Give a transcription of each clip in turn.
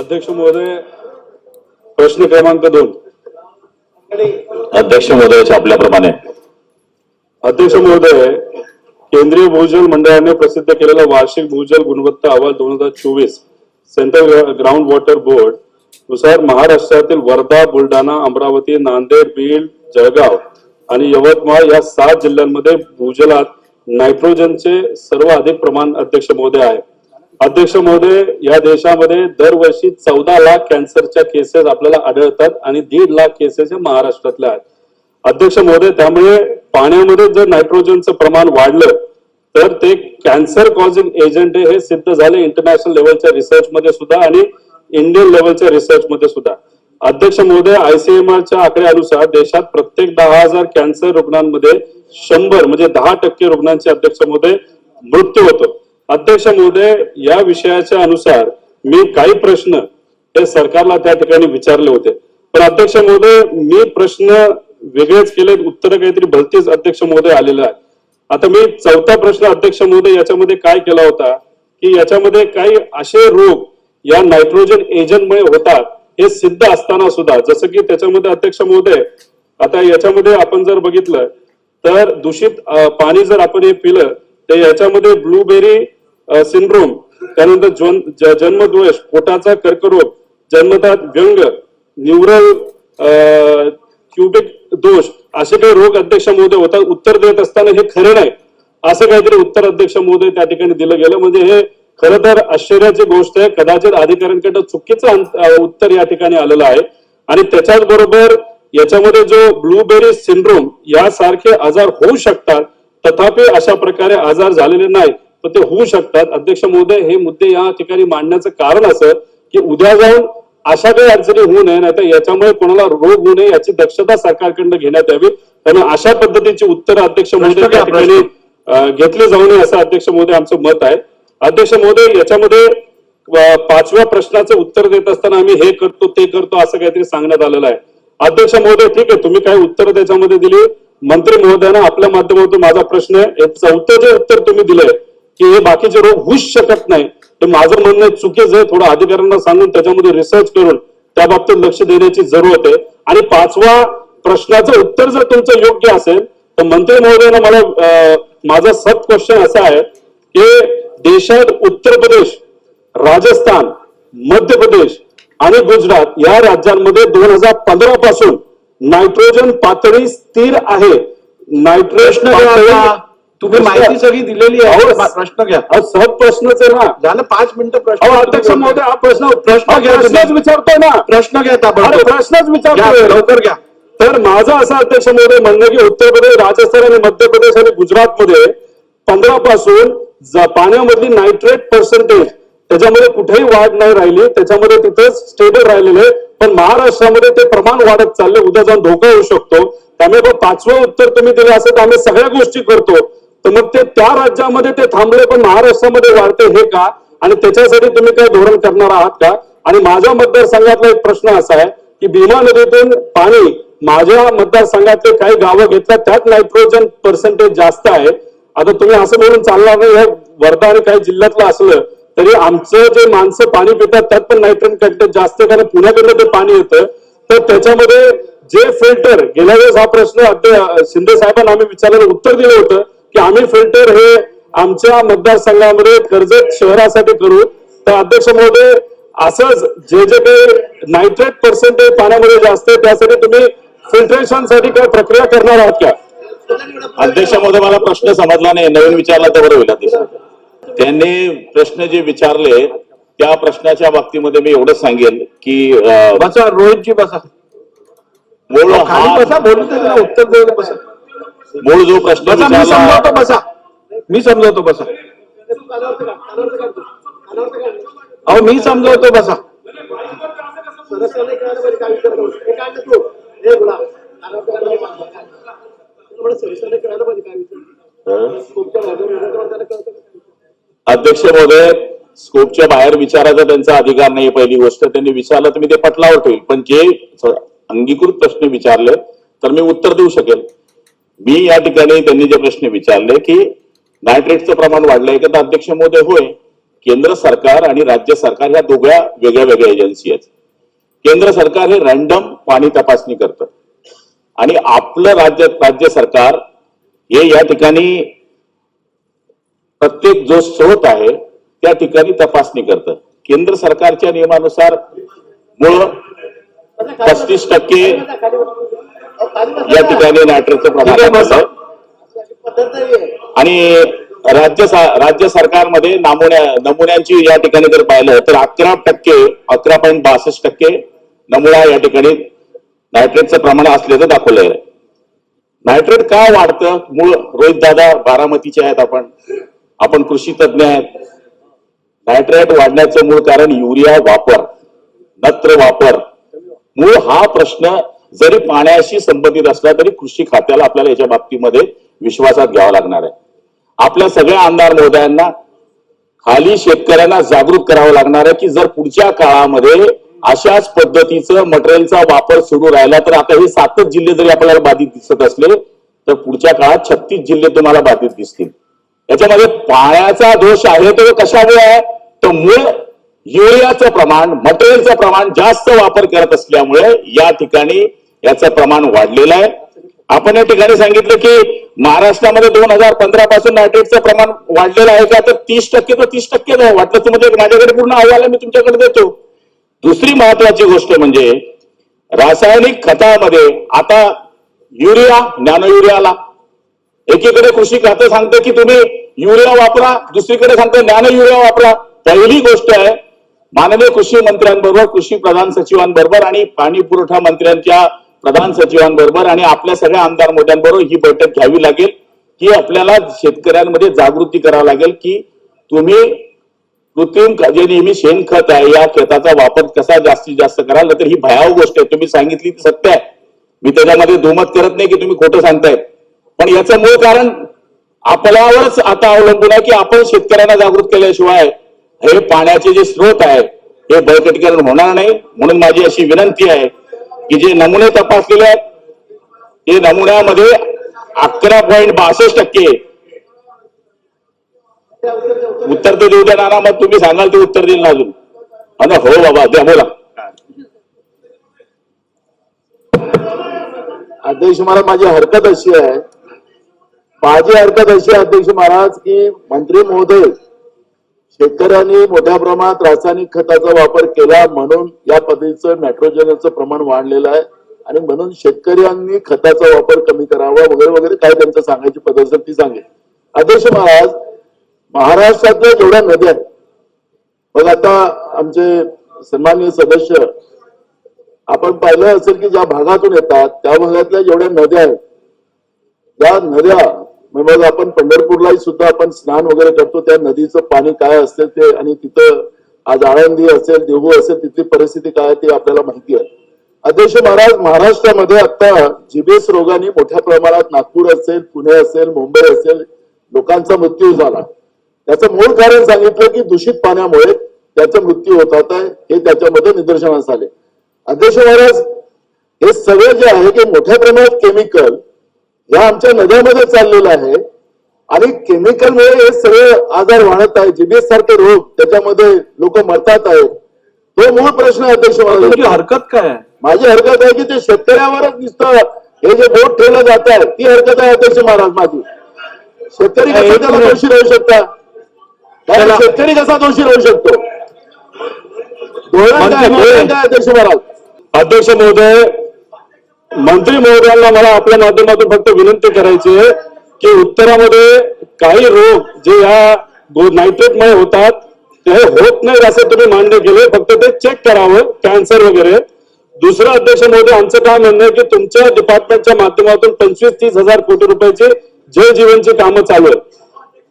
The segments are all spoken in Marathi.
अध्यक्ष महोदय प्रश्न क्रमांक दोन. अध्यक्ष महोदय छापल्याप्रमाणे अध्यक्ष महोदय केंद्रीय भूजल मंडळाने प्रसिद्ध केलेला वार्षिक भूजल गुणवत्ता अहवाल दोन हजार चोवीस सेंट्रल ग्राउंड वॉटर बोर्डनुसार महाराष्ट्रातील वर्धा बुलढाणा अमरावती नांदेड बीड जळगाव आणि यवतमाळ या सात जिल्ह्यांमध्ये भूजलात नायट्रोजनचे सर्वाधिक प्रमाण अध्यक्ष महोदय आहे. अध्यक्ष महोदय या देशामध्ये दरवर्षी चौदा लाख कॅन्सरच्या केसेस आपल्याला आढळतात आणि दीड लाख केसेस हे महाराष्ट्रातल्या आहेत. अध्यक्ष महोदय त्यामुळे पाण्यामध्ये जर नायट्रोजनचं प्रमाण वाढलं तर ते कॅन्सर कॉझिंग एजंट हे सिद्ध झाले इंटरनॅशनल लेवलच्या रिसर्च मध्ये सुद्धा आणि इंडियन लेवलच्या रिसर्च मध्ये सुद्धा. अध्यक्ष महोदय आयसीएमआरच्या आकड्यानुसार देशात प्रत्येक दहा हजार कॅन्सर रुग्णांमध्ये शंभर म्हणजे दहा टक्के रुग्णांचे अध्यक्ष महोदय मृत्यू होतो. अध्यक्ष महोदय या विषयाच्या अनुसार मी काही प्रश्न हे सरकारला त्या ठिकाणी विचारले होते. पण अध्यक्ष महोदय मी प्रश्न वेगळेच केले उत्तर काहीतरी भलतीच अध्यक्ष महोदय आलेलं आहे आता मी चौथा प्रश्न अध्यक्ष महोदय याच्यामध्ये काय केला होता की याच्यामध्ये काही असे रोग या नायट्रोजन एजंटमुळे होतात हे सिद्ध असताना सुद्धा जसं की त्याच्यामध्ये अध्यक्ष महोदय आता याच्यामध्ये आपण जर बघितलं तर दूषित पाणी जर आपण हे पिलं तर याच्यामध्ये ब्लूबेरी सिंड्रोम त्यानंतर जन- जन्मदोष पोटाचा कर्करोग जन्मतात व्यंग न्यूरल क्युबिक दोष असे काही रोग अध्यक्ष महोदय होतात उत्तर देत असताना हे खरं नाही. असं काहीतरी उत्तर अध्यक्ष महोदय त्या ठिकाणी दिलं गेलं. म्हणजे हे खर तर आश्चर्याची गोष्ट आहे. कदाचित अधिकाऱ्यांकडे चुकीचं अंत- उत्तर या ठिकाणी आलेलं आहे. आणि त्याच्याच बरोबर याच्यामध्ये जो ब्लूबेरी सिंड्रोम यासारखे आजार होऊ शकतात तथापि अशा प्रकारे आजार झालेले नाही. पण ते होऊ शकतात. अध्यक्ष महोदय हे मुद्दे या ठिकाणी मांडण्याचं कारण असं की उद्या जाऊन अशा काही अडचणी होऊ नये नाही तर याच्यामुळे कोणाला रोग होऊ नये याची दक्षता सरकारकडनं घेण्यात यावी. त्यामुळे अशा पद्धतीची उत्तर अध्यक्ष महोदय त्या ठिकाणी घेतले जाऊ नये असं अध्यक्ष महोदय आमचं मत आहे. अध्यक्ष महोदय याच्यामध्ये पाचव्या प्रश्नाचं उत्तर देत असताना आम्ही हे करतो ते करतो असं काहीतरी सांगण्यात आलेलं आहे. अध्यक्ष महोदय ठीक आहे तुम्ही काही उत्तर त्याच्यामध्ये दिली. मंत्री महोदयानं आपल्या माध्यमातून माझा प्रश्न आहे. चौथं जे उत्तर तुम्ही दिलंय की हे बाकीचे रोग होऊच शकत नाही हे माझं म्हणणं चुकीचं आहे थोडं अधिकाऱ्यांना सांगून त्याच्यामध्ये रिसर्च करून त्या बाबतीत लक्ष देण्याची जरूरत आहे आणि पाचवा प्रश्नाचं उत्तर जर तुमचं योग्य असेल तर मंत्री महोदयानं मला माझा सब क्वेश्चन असा आहे की देशात उत्तर प्रदेश राजस्थान मध्य प्रदेश आणि गुजरात या राज्यांमध्ये दोन हजार पंधरा पासून नायट्रोजन पातळी स्थिर आहे नायट्रोजन. तुम्ही माहिती सगळी दिलेली आहे प्रश्न घ्या. सहज प्रश्नच आहे ना. झालं पाच मिनिटं प्रश्न अध्यक्ष महोदय हा प्रश्न प्रश्न घ्या. प्रश्नच विचारतोय ना. प्रश्न घ्या. प्रश्नच विचारतोय. लवकर घ्या. तर माझं असं अध्यक्ष महोदय म्हणणं की उत्तर प्रदेश राजस्थान आणि मध्य प्रदेश आणि गुजरातमध्ये पंधरा पासून पाण्यामधली नायट्रेट पर्सेंटेज त्याच्यामध्ये कुठेही वाढ नाही राहिली. त्याच्यामध्ये तिथं स्टेबल राहिलेलं पण महाराष्ट्रामध्ये ते प्रमाण वाढत चालले उद्या जाऊन धोका होऊ शकतो. त्यामुळे पाचवं उत्तर तुम्ही दिलं असं तर आम्ही सगळ्या गोष्टी करतो. तर मग ते त्या राज्यामध्ये ते थांबले पण महाराष्ट्रामध्ये वाढते हे का? आणि त्याच्यासाठी तुम्ही काय धोरण करणार आहात का? आणि माझ्या मतदारसंघातला एक प्रश्न असा आहे की भीमा नदीतून पाणी माझ्या मतदारसंघातले काही गावं घेतल्या त्यात नायट्रोजन पर्सेंटेज जास्त आहे. आता तुम्ही असं म्हणून चालणार नाही हे वर्धा आणि काही जिल्ह्यातलं असलं तरी आमचं जे माणसं पाणी पितात त्यात पण नायट्रोजन कंटेंट जास्त आहे कारण पुण्याकडनं ते पाणी येतं. तर त्याच्यामध्ये जे फिल्टर गेल्या वेळेस हा प्रश्न अध्य- शिंदे साहेबांना आम्ही विचारलेलं उत्तर दिलं होतं. की आम्ही फिल्टर हे आमच्या मतदारसंघामध्ये कर्जत शहरासाठी करू. तर अध्यक्ष महोदय असंच जे जे काही नायट्रेट पर्सेंटेज पाण्यामध्ये जास्त आहे त्यासाठी तुम्ही फिल्ट्रेशनसाठी काय प्रक्रिया करणार आहात का? अध्यक्ष महोदय मला प्रश्न समजला नाही. नवीन विचारला तर बरं होईल अध्यक्ष. त्यांनी प्रश्न जे विचारले त्या प्रश्नाच्या बाबतीमध्ये मी एवढंच सांगेल की बसा रोहितजी बसा. खाली हा बसा बोलू उत्तर देऊ बसा. मूळ जो प्रश्न बसा मी विचारला समजावतो बसा. मी समजावतो बसा. अहो मी समजावतो बसा. अध्यक्ष महोदय स्कोपच्या बाहेर विचारायचा त्यांचा अधिकार नाही पहिली गोष्ट त्यांनी विचारलं तर मी ते पटलावर ठेवील पण जे अंगीकृत प्रश्न विचारले तर मी उत्तर देऊ शकेल. मी या ठिकाणी त्यांनी जे प्रश्न विचारले की नायट्रेटचं प्रमाण वाढलंय का तर अध्यक्ष मोदी होय. केंद्र सरकार आणि राज्य सरकार ह्या दोघ्या वेगळ्या वेगळ्या एजन्सी आहेत. केंद्र सरकार हे रॅन्डम पाणी तपासणी करतं. आणि आपलं राज्य राज्य सरकार हे या ठिकाणी प्रत्येक जो स्रोत आहे त्या ठिकाणी तपासणी करतं. केंद्र सरकारच्या नियमानुसार मूळ पस्तीस टक्के या ठिकाणी नायट्रेटचं प्रमाण आहे. आणि राज्य राज्य सरकारमध्ये नमुन्या नमुन्यांची या ठिकाणी जर पाहिलं तर अकरा टक्के अकरा पॉईंट बासष्ट टक्के नमुना या ठिकाणी नायट्रेटचं प्रमाण असल्याचं दाखवलंय. नायट्रेट का वाढतं? मूळ रोहित दादा बारामतीचे आहेत आपण. आपण कृषी तज्ज्ञ आहेत. नायट्रेट वाढण्याचं मूळ कारण युरिया वापर नत्र वापर. मूळ हा प्रश्न जरी पाण्याशी संबंधित असला तरी कृषी खात्याला आपल्याला याच्या बाबतीमध्ये विश्वासात घ्यावा लागणार आहे. आपल्या सगळ्या आमदार महोदयांना खाली शेतकऱ्यांना जागृत करावं लागणार आहे की जर पुढच्या काळामध्ये अशाच पद्धतीचं मटेरियलचा वापर सुरू राहिला तर आता हे सातच जिल्हे जरी आपल्याला बाधित दिसत असले तर पुढच्या काळात छत्तीस जिल्हे तुम्हाला बाधित दिसतील. याच्यामध्ये पाण्याचा दोष आहे तो कशामुळे आहे? तर मूळ युरियाचं प्रमाण मटेरियलचं प्रमाण जास्त वापर करत असल्यामुळे या ठिकाणी याचं प्रमाण वाढलेलं आहे. आपण या ठिकाणी सांगितलं की महाराष्ट्रामध्ये दोन हजार पंधरा पासून नायट्रेटचं प्रमाण वाढलेलं आहे का? तर तीस टक्के तर तीस टक्के नाही. वाटलं तर माझ्याकडे पूर्ण अहवाल मी तुमच्याकडे देतो. दुसरी महत्वाची गोष्ट म्हणजे रासायनिक खतामध्ये आता युरिया नॅनो युरियाला एकीकडे कृषी खातं सांगतं की तुम्ही युरिया वापरा दुसरीकडे सांगतं नॅनो युरिया वापरा. पहिली गोष्ट आहे माननीय कृषी मंत्र्यांबरोबर कृषी प्रधान सचिवांबरोबर आणि पाणी पुरवठा मंत्र्यांच्या प्रधान सचिवांबरोबर आणि आपल्या सगळ्या आमदार मोठ्यांबरोबर ही बैठक घ्यावी लागेल की आपल्याला शेतकऱ्यांमध्ये जागृती करावी लागेल की तुम्ही कृत्रिम जे नेहमी शेणखत आहे या खताचा वापर कसा जास्तीत जास्त कराल तर ही भयावह गोष्ट आहे. तुम्ही सांगितली ती सत्य आहे. मी त्याच्यामध्ये दुमत करत नाही की तुम्ही खोटं सांगताय. पण याचं मूळ कारण आपल्यावरच आता अवलंबून आहे की आपण शेतकऱ्यांना जागृत केल्याशिवाय हे पाण्याचे जे स्रोत आहे हे बळकटीकरण होणार नाही. म्हणून माझी अशी विनंती आहे की जे नमुने तपासलेले आहेत ते नमुन्यामध्ये अकरा पॉईंट बासष्ट टक्के. उत्तर ते देऊ द्या नाना मग तुम्ही सांगाल ते उत्तर देईल ना अजून. आणि हो बाबा द्या बोला. अध्यक्ष महाराज माझी हरकत अशी आहे. माझी हरकत अशी आहे अध्यक्ष महाराज की मंत्री महोदय शेतकऱ्यांनी मोठ्या प्रमाणात रासायनिक खताचा वापर केला म्हणून या पद्धतीचं नायट्रोजनचं प्रमाण वाढलेलं आहे. आणि म्हणून शेतकऱ्यांनी खताचा वापर कमी करावा वगैरे वगैरे काय त्यांचं सांगायची पद्धत असेल ती सांगेल आदर्श महाराज महाराष्ट्रातल्या जेवढ्या नद्या आहेत मग आता आमचे सन्माननीय सदस्य आपण पाहिलं असेल की ज्या भागातून येतात त्या भागातल्या जेवढ्या नद्या आहेत त्या नद्या मग आपण पंढरपूरलाही सुद्धा आपण स्नान वगैरे करतो. त्या नदीचं पाणी काय असते ते आणि तिथं आज आळंदी असेल देहू असेल तिथली परिस्थिती काय आहे ते आपल्याला माहिती आहे. अध्यक्ष महाराज महाराष्ट्रामध्ये आता जिबेस रोगाने मोठ्या प्रमाणात नागपूर असेल पुणे असेल मुंबई असेल लोकांचा मृत्यू झाला. त्याचं मूळ कारण सांगितलं की दूषित पाण्यामुळे त्याचा मृत्यू होत आहे हे त्याच्यामध्ये निदर्शनास आले. अध्यक्ष महाराज हे सगळं जे आहे की मोठ्या प्रमाणात केमिकल या आमच्या नद्यामध्ये चाललेलं आहे. आणि केमिकलमुळे हे सगळे आजार वाढत आहे. जीबीएस सारखे रोग त्याच्यामध्ये लोक मरतात आहेत. तो मूळ प्रश्न आहे अध्यक्ष हरकत काय आहे? माझी हरकत आहे की ते शेतकऱ्यावरच दिसतं हे जे बोट ठेवलं जात आहे ती हरकत आहे अध्यक्ष महाराज माझी. शेतकरी कसा. दोषी राहू शकता? शेतकरी कसा दोषी राहू शकतो? अध्यक्ष महाराज? अध्यक्ष महोदय मंत्री महोदयांना मला आपल्या माध्यमातून फक्त विनंती करायची आहे की उत्तरामध्ये काही रोग जे या नायट्रेटमुळे होतात ते होत नाही असं तुम्ही मान्य केले फक्त ते चेक करावं कॅन्सर वगैरे. दुसरं अध्यक्ष महोदय आमचं काय म्हणणं आहे की तुमच्या डिपार्टमेंटच्या माध्यमातून पंचवीस तीस हजार कोटी रुपयाची जल जीवनची कामं चालू आहेत.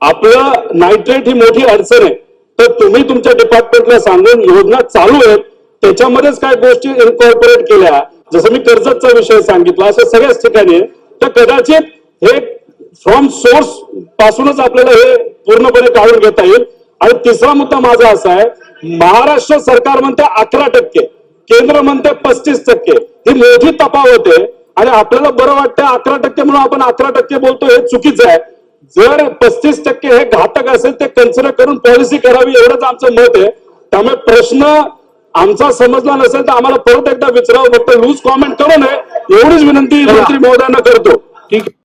आपलं नायट्रेट ही मोठी अडचण आहे. तर तुम्ही तुमच्या डिपार्टमेंटला सांगून योजना चालू आहेत. त्याच्यामध्येच काय गोष्टी इन्कॉर्पोरेट केल्या. जसं मी कर्जतचा विषय सांगितला असं सगळ्याच ठिकाणी तर कदाचित हे फ्रॉम सोर्स पासूनच आपल्याला हे पूर्णपणे काढून घेता येईल. आणि तिसरा मुद्दा माझा असा आहे महाराष्ट्र सरकार म्हणते अकरा टक्के केंद्र म्हणते पस्तीस टक्के. ही मोठी तफावत आहे आणि आपल्याला बरं वाटतं अकरा टक्के म्हणून आपण अकरा टक्के बोलतो हे चुकीचं आहे. जर पस्तीस टक्के हे घातक असेल ते कन्सिडर करून पॉलिसी करावी एवढंच आमचं मत आहे. त्यामुळे प्रश्न आमचा समजला नसेल तर आम्हाला परत एकदा विचारावं फक्त लूज कॉमेंट करू नये. एवढीच विनंती मंत्री महोदयांना करतो. ठीक आहे.